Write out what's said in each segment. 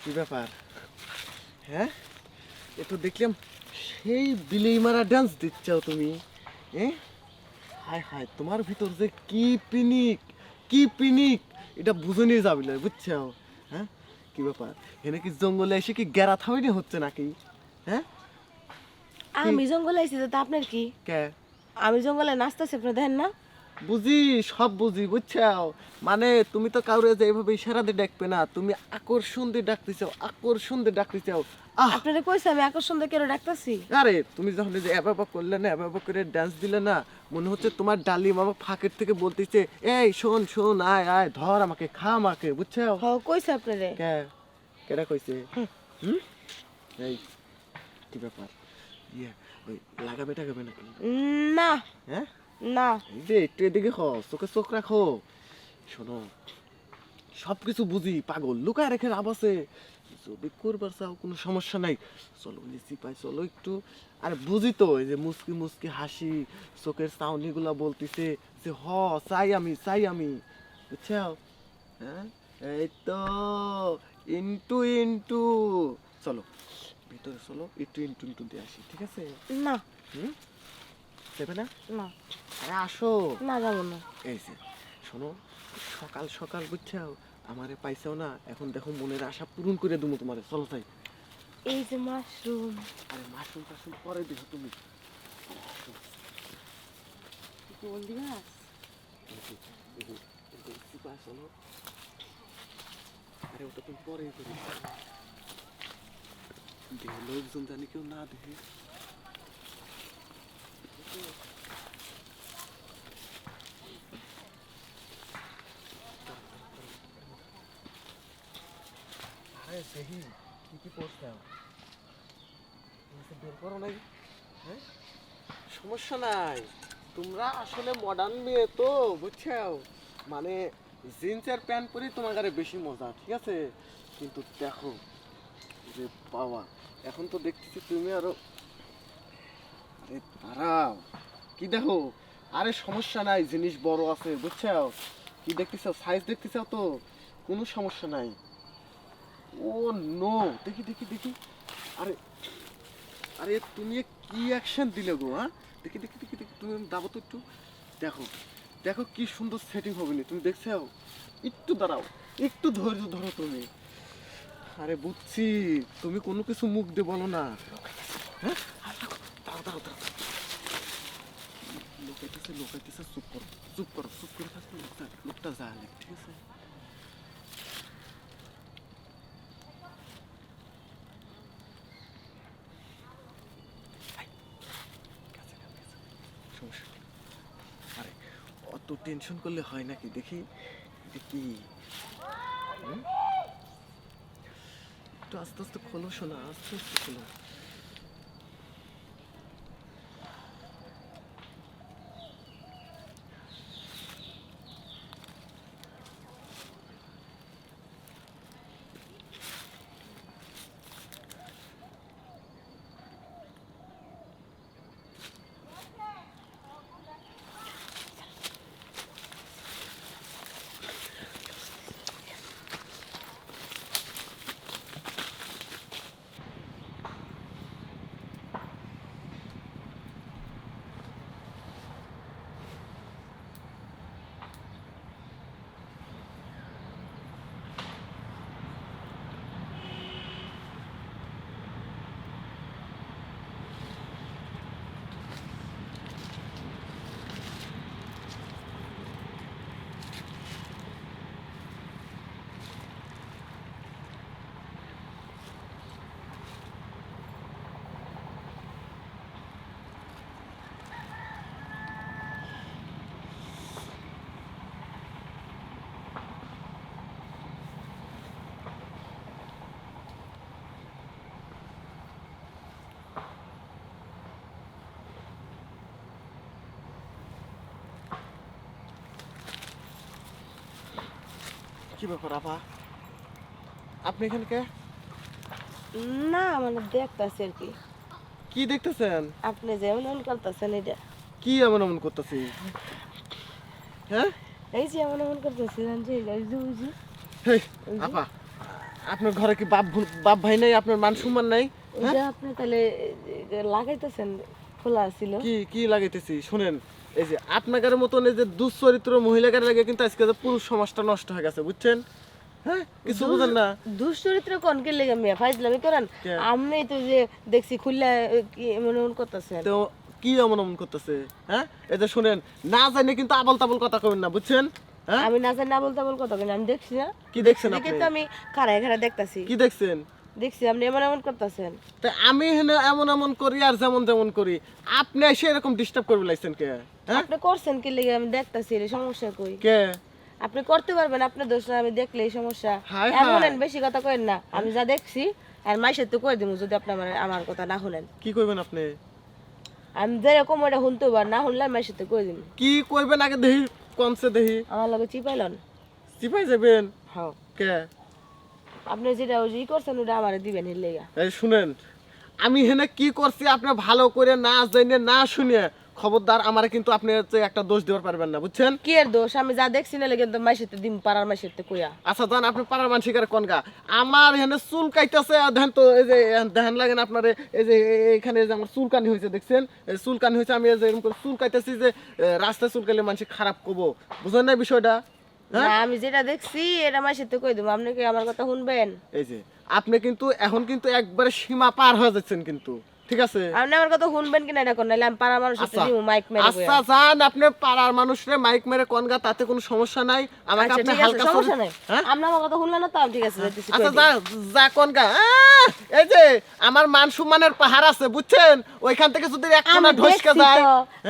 কি ব্যাপার? হ্যাঁ? এ তো দেখলাম সেই বিলেই মারা ডান্স দিচ্ছ তুমি হ্যাঁ হায় হায়, তোমার ভিতর যে কি পিনিক কি পিনিক, এটা বুঝে নিয়ে যাবি না বুঝছ হ্যাঁ? কি ব্যাপার? এনে কি জঙ্গলে এসে কি গেরা থামিনি হচ্ছে নাকি? হ্যাঁ? আমি জঙ্গলে আইছি তো আপনার কি? কে? আমি জঙ্গলে নাচতেছি আপনি দেখেন না? বুঝি সব বুঝি বুঝছ মানে তুমি তো কাউরে যে এইভাবে ইশারা দিয়ে ডাকবে না তুমি আকর্ষণ দিয়ে ডাকতে চাও আকর্ষণ দিয়ে ডাকতে চাও আপনারা কইছে আমি আকর্ষণ দিয়ে কেন ডাকতেছি? আরে তুমি যখন যে এভাবে করলে না এভাবে করে ডান্স দিলে না মনে হচ্ছে তোমার ডালি মামা ফাঁকের থেকে বলতেছে এই শোন শোন আয় আয় ধর আমাকে খা আমাকে বুঝছ হ কইছে আপনারে। কে? কেডা কইছে? হুম? এই কি ব্যাপার? ইয়ে ওই লাগাবে টাগাবে নাকি না হ্যাঁ না যে একটু এদিকে খ চোখে চোখ রাখো শোনো সব কিছু বুঝি পাগল লুকায় রেখে লাভ আছে যদি করবার চাও কোনো সমস্যা নাই চলো লিচি পাই চলো একটু আর বুঝি তো এই যে মুসকি মুসকি হাসি চোখের চাউনি গুলা বলতেছে যে হ চাই আমি চাই আমি বুঝছ হ্যাঁ এই তো ইন্টু ইন্টু চলো ভিতরে চলো একটু ইন্টু ইন্টু দিয়ে আসি ঠিক আছে? না। হুম? দেবে না? না। আরে আসো। না যাব না। এই যে শোনো সকাল সকাল বুঝছ আমারে পাইছাও না এখন দেখো মনের আশা পূরণ করে দেবো তোমারে চলো তাই এই যে মাশরুম। আরে মাশরুম টাশরুম পরে দেখো তুমি। আরে ওটা তুমি পরেই করি লোকজন জানি কেউ না দেখে। আরে দেখি কি কি করতাম বের করো নাই হ্যাঁ? সমস্যা নাই। তোমরা আসলে মডার্ন মেয়ে তো বুঝছ মানে জিন্সের প্যান্ট পরেই তোমার বেশি মজা ঠিক আছে? কিন্তু দেখো যে বাবা এখন তো দেখতেছি তুমি আরও আরে দাঁড়াও। কি দেখো? আরে সমস্যা নাই, জিনিস বড় আছে বুঝছ কি দেখতেছো? সাইজ দেখতেছো তো? কোনো সমস্যা নাই। ও নো দেখি দেখি দেখি। আরে আরে তুমি কি অ্যাকশন দিলে গো হ্যাঁ? দেখি দেখি দেখি দেখি, তুমি দাবো তো একটু। দেখো দেখো কি সুন্দর সেটিং হবে তুমি দেখছ একটু দাঁড়াও, একটু ধৈর্য ধরো তুমি। আরে বুঝছি, তুমি কোনো কিছু মুখ দিয়ে বলো না। হ্যাঁ? চুপ করো চুপ করো, চুপ করে ঠিক আছে। আরে, অত টেনশন করলে হয় নাকি? দেখি দেখি। একটু আস্তে আস্তে খোলো শোনা আস্তে আস্তে খোলো কি ব্যাপার আপা? আপনি এখানে কে? না মানে দেখতাছি আর কি। কি দেখতেছেন? আপনি এমন করতেছেন এটা। কি এমন এমন করতেছি? হ্যাঁ? এই যে এমন এমন করতেছিলেন যে এই যে বুঝি আপা আপনার ঘরে কি বাপ বাপ ভাই নাই আপনার মান সম্মান নাই? আপনি তাহলে লাগাইতেছেন খোলা ছিল। কি কি লাগাইতেছি? শুনেন। এই যে আপনাদের মতন এই যে দুশ্চরিত্র মহিলাদের লাগে কিন্তু আজকে যে পুরুষ সমাজটা নষ্ট হয়ে গেছে বুঝছেন? হ্যাঁ কিছু বুঝেন না? দুশ্চরিত্র কোন লেগে মিয়া? ফাইজলামি করেন? আমি তো যে দেখছি খুললা এমন এমন করতেছেন তো কি এমন এমন করতেছে হ্যাঁ? এই যে শুনেন না জানি কিন্তু আবল তাবল কথা কবেন না বুঝছেন? হ্যাঁ? আমি না জানি না বলতে কথা আমি দেখছি না। কি দেখছেন দেখে আপনি? তো আমি দেখতাছি। কি দেখছেন? দেখছি আপনি এমন এমন করতেছেন। তা আমি হেনে এমন এমন করি আর যেমন যেমন করি। আপনি এসে এরকম ডিস্টার্ব করবে লাইছেন কে? হ্যাঁ? আপনি করছেন কি লেগে? আমি দেখতাছি এই সমস্যা কই? কে? আপনি করতে পারবেন আপনার দোষ না আমি দেখলে এই সমস্যা। এমন বেশি কথা কইেন না। আমি যা দেখছি আর মাইসের তো কই দিব যদি আপনি আমার আমার কথা না শুনেন। কি কইবেন আপনি? আমি যেরকম ওটা শুনতে পার না শুনলে মাইসের তো কই দিব কি কইবেন আগে দেহি কনসে দেহি আমার লগে চিপাইলন। চিপাই যাবেন? হ্যাঁ কে? আপনি যেটা ওই করছেন ওটা আমারে দিবেন এর লেগা। এই শুনেন আমি হেনে কি করছি আপনি ভালো করে না জেনে না শুনে খবরদার আমারে কিন্তু আপনি হচ্ছে একটা দোষ দেওয়ার পারবেন না বুঝছেন? কি এর দোষ? আমি যা দেখছি না লেগে তো মাইসের দিম পাড়ার মাইসের তো কইয়া। আচ্ছা জান আপনি পাড়ার মানসিকার কনগা আমার এখানে চুল কাইতেছে দেখেন তো এই যে দেখেন লাগেন আপনার এই যে এখানে যে আমার চুলকানি হয়েছে দেখছেন? এই চুলকানি হয়েছে আমি এই যে এরকম করে চুল কাইতেছি যে রাস্তায় চুলকাইলে মানুষ খারাপ করব। বুঝলেন না বিষয়টা? আমি যেটা দেখছি এটা মাইসের তো কই দিব? আপনি কি আমার কথা শুনবেন? এই যে আপনি কিন্তু এখন কিন্তু একবারে সীমা পার হয়ে যাচ্ছেন কিন্তু ঠিক আছে? আপনি আমার কথা শুনবেন কিনা এটা কোন? নাইলে আমি পাড়ার মানুষের আচ্ছা মাইক মেরে আচ্ছা যান আপনি পাড়ার মানুষরে মাইক মেরে কনগা তাতে কোনো সমস্যা নাই। আমাকে আচ্ছা আপনি হালকা সমস্যা নাই। হ্যাঁ? আপনি আমার কথা শুনলেন না তো ঠিক আছে আচ্ছা যা যা কনগা এই যে আমার মান সম্মানের পাহাড় আছে বুঝছেন? ওইখান থেকে যদি এক আমি ঢসকে যায়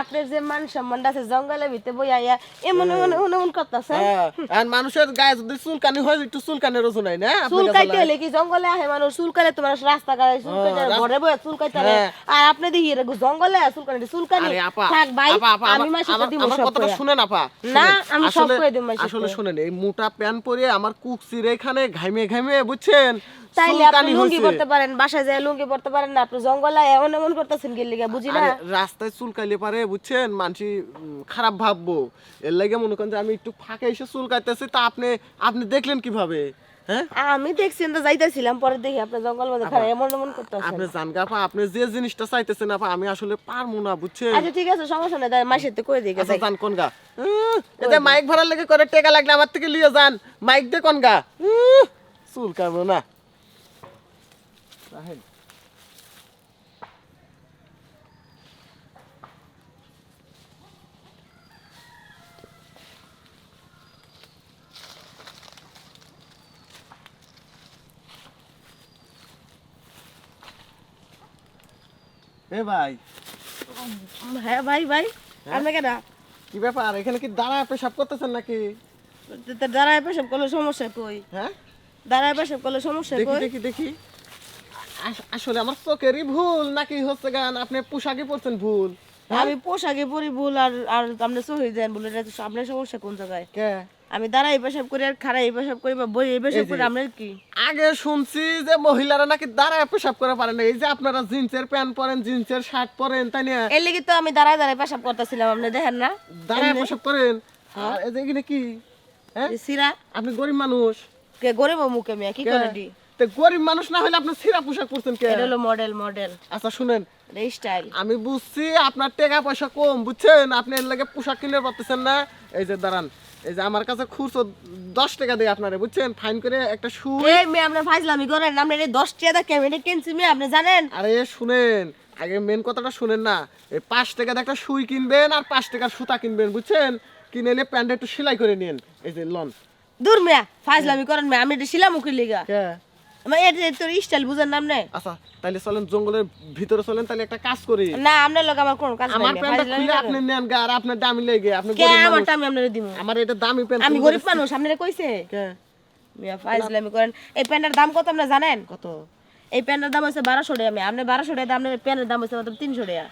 আপনার যে মান সম্মান আছে জঙ্গলের ভিতরে বই আইয়া এমন এমন এমন করতেছে হ্যাঁ, আর মানুষের গায়ে যদি চুলকানি হয় একটু চুলকানির নাই না? আপনার চুল কাছে কাইতে লাগে। হলে কি জঙ্গলে আহে মানুষ? চুল কাটে তো মানুষ রাস্তা কাটে চুল কাটে রাস্তা- ঘরে বয়ে চুল কাটে হ্যাঁ। আর আপনি দেখি জঙ্গলে চুল কাটে চুল কাটে আরে আপা থাক ভাই আমি মাসে দিব সব কথাটা শুনেন আপা না, আমি সব কইয়া মাসে আসলে শুনেন এই মোটা প্যান্ট পরে আমার কুকসির এখানে ঘামে ঘামে বুঝছেন? তাইলে আপনি চুলকানি লুঙ্গি পরতে পারেন বাসায় যায় লুঙ্গি পরতে পারেন না আপনি জঙ্গলে এমন এমন করতেছেন কি লিগা বুঝি না? রাস্তায় চুলকাইলে পারে বুঝছেন? খারাপ ভাববো। এর লাগে মনে করেন যে আমি একটু ফাঁকে এসে চুলকাইতেছি তা আপনি আপনি দেখলেন কীভাবে? হ্যাঁ? আমি দেখছি তো যাইতেছিলাম পরে দেখি আপনি জঙ্গল মধ্যে খারাপ এমন এমন করতেছেন। আপনি জানগা আপা আপনি যে জিনিসটা চাইতেছেন আপা আমি আসলে পারব না বুঝছেন? আচ্ছা ঠিক আছে সমস্যা নেই মাসের তো করে দিই আচ্ছা যান কোন গা? এতে মাইক ভাড়ার লেগে করে টেকা লাগলে আমার থেকে লিয়ে যান। মাইক দে কোন গা? চুল কামো না। রাহেন। এ ভাই। হ্যাঁ ভাই ভাই। আপনি কেনা কি ব্যাপার? এখানে কি দাঁড়ায় পেশাব করতেছেন নাকি? দাঁড়ায় পেশাব করলে সমস্যা কই? হ্যাঁ? দাঁড়ায় পেশাব করলে সমস্যা দেখি কই? দেখি দেখি। আস- আসলে আমার চোখেরই ভুল নাকি হচ্ছে গান আপনি পোশাকই পরছেন ভুল? আমি পোশাকে পরি ভুল আর আর আপনি সহি দেন বলে এটা আপনার সমস্যা কোন জায়গায়? কে? আমি দাঁড়াই পেশাব করি আর খাড়াই পেশাব করি বা বই পেশাব করি আপনার কি? আগে শুনছি যে মহিলারা নাকি দাঁড়ায় পেশাব করে পারে না এই যে আপনারা জিন্সের প্যান্ট পরেন জিন্সের শার্ট পরেন তাই না? এর লেগে তো আমি দাঁড়ায় দাঁড়ায় পেশাব করতেছিলাম আপনি দেখেন না। দাঁড়ায় পেশাব করেন? আর এই যে এখানে কি? হ্যাঁ? সিরা। আপনি গরিব মানুষ। কে গরিব মুখে মিয়া কি করে দি তো গরিব মানুষ না হলে আপনি সিরা পোশাক পরছেন কে? এটা হলো মডেল মডেল আচ্ছা শুনেন। স্টাইল আমি বুঝছি আপনার টাকা পয়সা কম বুঝছেন? আপনি এর লাগে পোশাক পারতেছেন না। এই যে দাঁড়ান এই যে আমার কাছে খুচরো দশ টাকা দেয় আপনারে বুঝছেন? ফাইন করে একটা শু এই মেয়ে আপনার ফাইজলামি করেন আপনি এই দশ টাকা ক্যামেরা কিনছি মেয়ে আপনি জানেন? আরে শুনেন আগে মেন কথাটা শুনেন না। এই পাঁচ টাকা দিয়ে একটা সুই কিনবেন আর পাঁচ টাকার সুতা কিনবেন বুঝছেন? কিনে এলে প্যান্টটা একটু সেলাই করে নিন এই যে লন। দূর মেয়া ফাইজলামি করেন মেয়ে আমি এটা শিলা মুখের লিগা। কে? আমার এটা তোর স্টাইল বুঝেন নাম নেই? আচ্ছা তাহলে চলেন জঙ্গলের ভিতরে চলেন তাহলে একটা কাজ করি। না আপনার লোক আমার কোন কাজ আমার প্যান্টটা খুলে আপনি নেন গা আর আপনার দামি লেগে আপনি কে আমার মানুষ। আমি দিব আমার এটা দামি প্যান্ট আমি গরিব মানুষ আপনারা কইছে? কে? মিয়া ফাইজলামি করেন। এই প্যান্টের দাম কত আপনি জানেন? কত? এই প্যান্টের দাম হচ্ছে বারোশো টাকা আমি আপনি বারোশো টাকা আপনার প্যান্টের দাম হচ্ছে মাত্র তিনশো টাকা।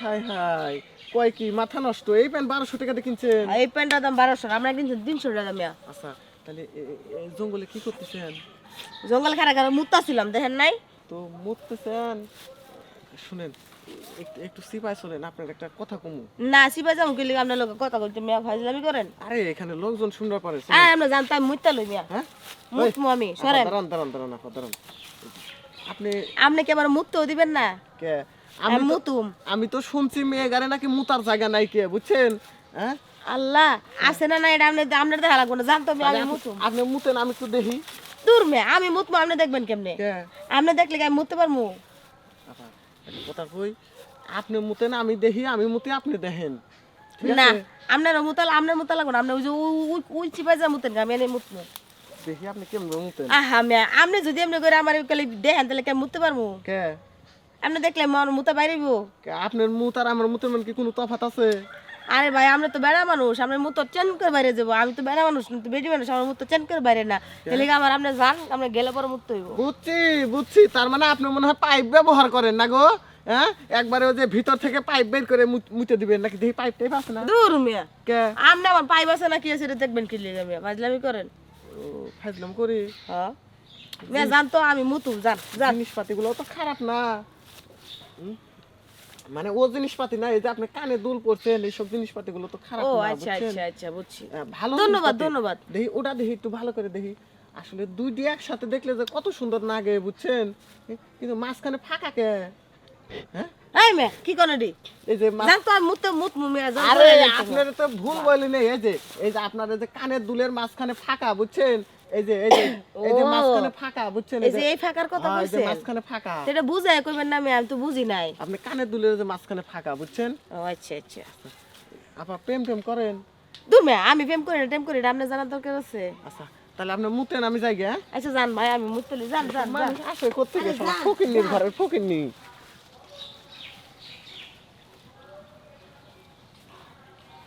হাই হাই। কয় কি মাথা নষ্ট? এই প্যান্ট বারোশো টাকা দিয়ে কিনছেন? এই প্যান্টের দাম বারোশো আমরা কিনছি তিনশো টাকা মিয়া। আচ্ছা তাহলে জঙ্গলে কি করতেছেন? জঙ্গল খারা খারা মুত্তা ছিলাম দেখেন নাই? তো মরতেছেন শুনেন একটু সিপাই শোনেন আপনার একটা কথা কমু। না সিপা যাম গেলে আপনার লোক কথা বলতে মিয়া ফাজলামি করেন? আরে এখানে লোকজন শুনতে পারে হ্যাঁ আমরা জানতাম মুত্তা লই মিয়া হ্যাঁ? মুতমু আমি সরেন। দাঁড়ান দাঁড়ান দাঁড়ান আপা দাঁড়ান। আপনি আপনি কি আমার মুত্তাও দিবেন না? কে? আমি মুতুম। আমি তো শুনছি মেয়ে গাড়ি নাকি মুতার জায়গা নাই কে বুঝছেন? হ্যাঁ? আল্লাহ আছে না না এটা? আপনি আপনার দেখা লাগবে না জানতো আমি আমি মুতুম। আপনি মুতেন আমি একটু দেখি। দূর মে আমি মুতমু আপনি দেখবেন কেমনে? আপনি দেখলে আমি মুততে পারব কথা কই আপনি মুতেন আমি দেখি আমি মুতি আপনি দেখেন। না আপনার মুতাল আপনার লাগবে আপনি ওই যে উ- উ- উই চিপা যা মুতেন আমি এনে মুতমু। দেখি আপনি কেমন মুতেন। আহা মিয়া আপনি যদি এমনি করে আমার কালে দেখেন তাহলে কেমন মুততে পারব কে? আপনি দেখলে আমার মুতা বাইরেব আপনার মুত আর আমার মুতের মানে কি কোনো তফাত আছে? আরে ভাই আমরা তো বেড়া মানুষ আপনার মুতো চেন করে বাইরে যাব। আমি তো বেড়া মানুষ তো বেটি মানুষ আমার মুতো চেন করে বাইরে না। তাহলে আমার আপনি যান আমরা গেলে পরে মুততে হইব। বুঝছি বুঝছি তার মানে আপনি মনে হয় পাইপ ব্যবহার করেন না গো হ্যাঁ? একবারে ওই যে ভিতর থেকে পাইপ বের করে মুত- মুতে দিবেন নাকি? দেখি পাইপ টাইপ আছে না? দূর মিয়া। কে? আপনি আমার পাইব আছে না কি আছে দেখবেন কি লিগে মিয়া ফাজলামি করেন। ও ফাইজলাম করি। হ্যাঁ। মিয়া জান তো আমি মুতুম জান জান জিনিসপাতি গুলো তো খারাপ না। হুম? মানে ও জিনিসপাতি না এই যে আপনি কানে দুল পড়ছেন এইসব জিনিসপাতি গুলো তো খারাপ ও আচ্ছা আচ্ছা আচ্ছা বুঝছি। ভালো ধন্যবাদ ধন্যবাদ। দেখি ওটা দেখি একটু ভালো করে দেখি। আসলে দুইটি একসাথে দেখলে যে কত সুন্দর লাগে বুঝছেন? কিন্তু মাঝখানে ফাঁকা কে? হ্যাঁ? এই মিয়া কি কোন রে? এই যে মা- জান তো মুতে মুত মিয়া জান আরে আপনার তো ভুল বলি নেই এই যে এই যে আপনার যে কানের দুলের মাঝখানে ফাঁকা বুঝছেন? এই যে এই যে এই যে মাঝখানে ফাঁকা বুঝছেন? এই যে এই ফাঁকার কথা হ্যাঁ, এই যে মাঝখানে ফাঁকা। সেটা বুঝাই কইবেন না আমি আমি তো বুঝি নাই। আপনি কানের দুলের যে মাঝখানে ফাঁকা বুঝছেন? ও আচ্ছা আচ্ছা। আপা প্রেম টেম করেন? দূর মিয়া আমি প্রেম করি না টেম করি না আপনার জানার দরকার আছে? আচ্ছা তাহলে আপনি মুতেন আমি যাই হ্যাঁ? আচ্ছা জান ভাই আমি মুতলি জান জান জান মানুষ আসে কোথেকে ফকির ঘরের ফকির নি